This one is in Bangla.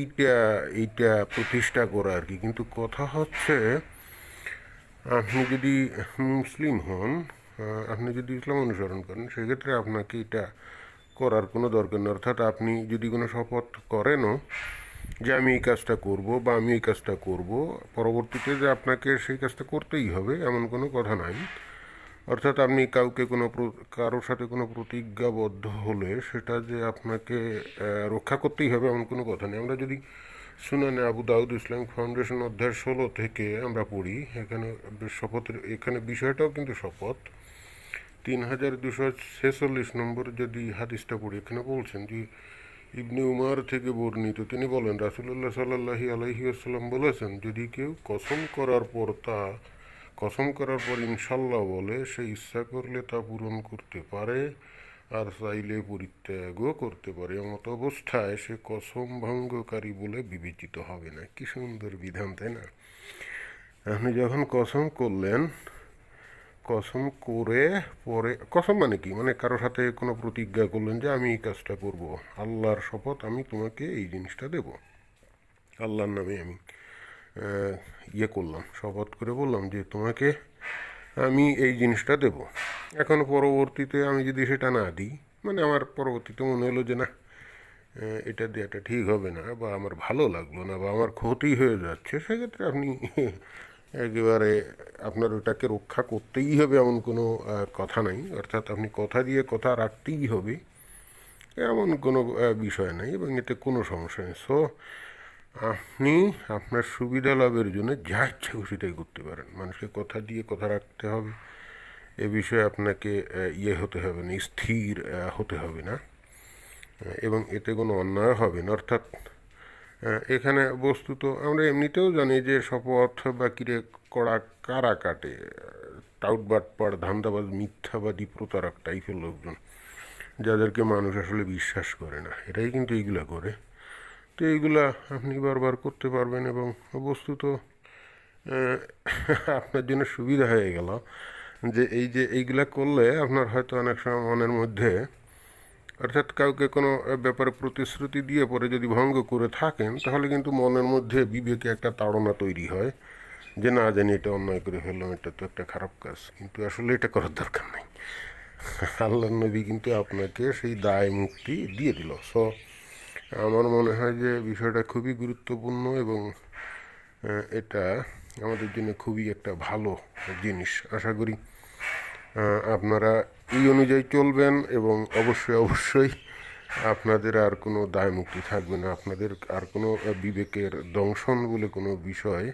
এইটা এইটা প্রতিষ্ঠা করা আর কি। কিন্তু কথা হচ্ছে, আপনি যদি মুসলিম হন আপনি যদি ইসলাম অনুসরণ করেন, সেক্ষেত্রে আপনাকে এটা করার কোনো দরকার নেই। অর্থাৎ আপনি যদি কোনো শপথ করেনও যে আমি এই কাজটা করব বা আমি এই কাজটা করব, পরবর্তীতে যে আপনাকে সেই কাজটা করতেই হবে, এমন কোনো কথা নাই। অর্থাৎ আপনি কাউকে কোনো কারোর সাথে কোনো প্রতিজ্ঞাবদ্ধ হলে সেটা যে আপনাকে রক্ষা করতেই হবে এমন কোনো কথা নেই। আমরা যদি সুনানে আবু দাউদ ইসলামিক ফাউন্ডেশন অধ্যায় ষোলো থেকে আমরা পড়ি, এখানে শপথের এখানে বিষয়টাও কিন্তু শপথ। তিন হাজার দুশো ছেচল্লিশ নম্বর যদি হাদিসটা পড়ি, এখানে বলছেন যে ইবনে উমার থেকে বর্ণিত, তিনি বলেন রাসুল্লাহ সাল্লাহি আলহি আসসালাম বলেছেন, যদি কেউ কসম করার পর তা কসম করার পর ইনশাল্লাহ বলে, সে ইচ্ছা করলে তা পূরণ করতে পারে, আর চাইলে পরিত্যাগও করতে পারে। এমত অবস্থায় সে কসম ভঙ্গকারী বলে বিবেচিত হবে না। কি সুন্দর বিধান, তাই না? আপনি যখন কসম করলেন, কসম করে পরে, কসম মানে কি? মানে কারোর সাথে কোনো প্রতিজ্ঞা করলেন যে, আমি এই কাজটা করব। আল্লাহর শপথ, আমি তোমাকে এই জিনিসটা দেব। আল্লাহর নামে আমি ইয়ে করলাম, শপথ করে বললাম যে তোমাকে আমি এই জিনিসটা দেব। এখন পরবর্তীতে আমি যদি সেটা না দিই মানে আমার পরবর্তীতে মনে হলো যে না এটা দেওয়াটা ঠিক হবে না বা আমার ভালো লাগল না বা আমার ক্ষতি হয়ে যাচ্ছে, সেক্ষেত্রে আপনি একেবারে আপনার ওটাকে রক্ষা করতেই হবে এমন কোনো কথা নাই। অর্থাৎ আপনি কথা দিয়ে কথা রাখতেই হবে, এমন কোনো বিষয় নাই এবং এতে কোনো সমস্যা নেই। সো আপনি আপনার সুবিধা লাভের জন্য যা ইচ্ছা খুশি তাই করতে পারেন। মানুষকে কথা দিয়ে কথা রাখতে হবে। এ বিষয়ে আপনাকে ইয়ে হতে হবে না, স্থির হতে হবে না। এবং এতে কোনো অন্যায় হবে না। অর্থাৎ এখানে বস্তুত আমরা এমনিতেও জানি যে শপথ বা কিরে কড়া কারা কাটে? টাউট বাটপাড় ধান্দাবাজ, মিথ্যাবাদী, প্রতারক টাইপের লোকজন। যাদেরকে মানুষ আসলে বিশ্বাস করে না। এটাই কিন্তু এইগুলা করে। তো এইগুলা আপনি বারবার করতে পারবেন এবং বস্তুত আপনার জন্য সুবিধা হয়ে গেল যে এই যে এইগুলা করলে আপনার হয়তো অনেক সময় মনের মধ্যে, অর্থাৎ কাউকে কোনো ব্যাপারে প্রতিশ্রুতি দিয়ে পরে যদি ভঙ্গ করে থাকেন, তাহলে কিন্তু মনের মধ্যে বিবেকে একটা তাড়না তৈরি হয় যে না, জানি এটা অন্যায় করে ফেললাম, এটা তো একটা খারাপ কাজ, কিন্তু আসলে এটা করার দরকার নেই। আল্লাহ নবী কিন্তু আপনাকে সেই দায় মুক্তি দিয়ে দিল। সো আমার মনে হয় যে বিষয়টা খুবই গুরুত্বপূর্ণ এবং এটা আমাদের জন্য খুবই একটা ভালো জিনিস। আশা করি আপনারা এই অনুযায়ী চলবেন এবং অবশ্যই অবশ্যই আপনাদের আর কোনো দায় মুক্তি থাকবে না। আপনাদের আর কোনো বিবেকের দংশন বলে কোনো বিষয়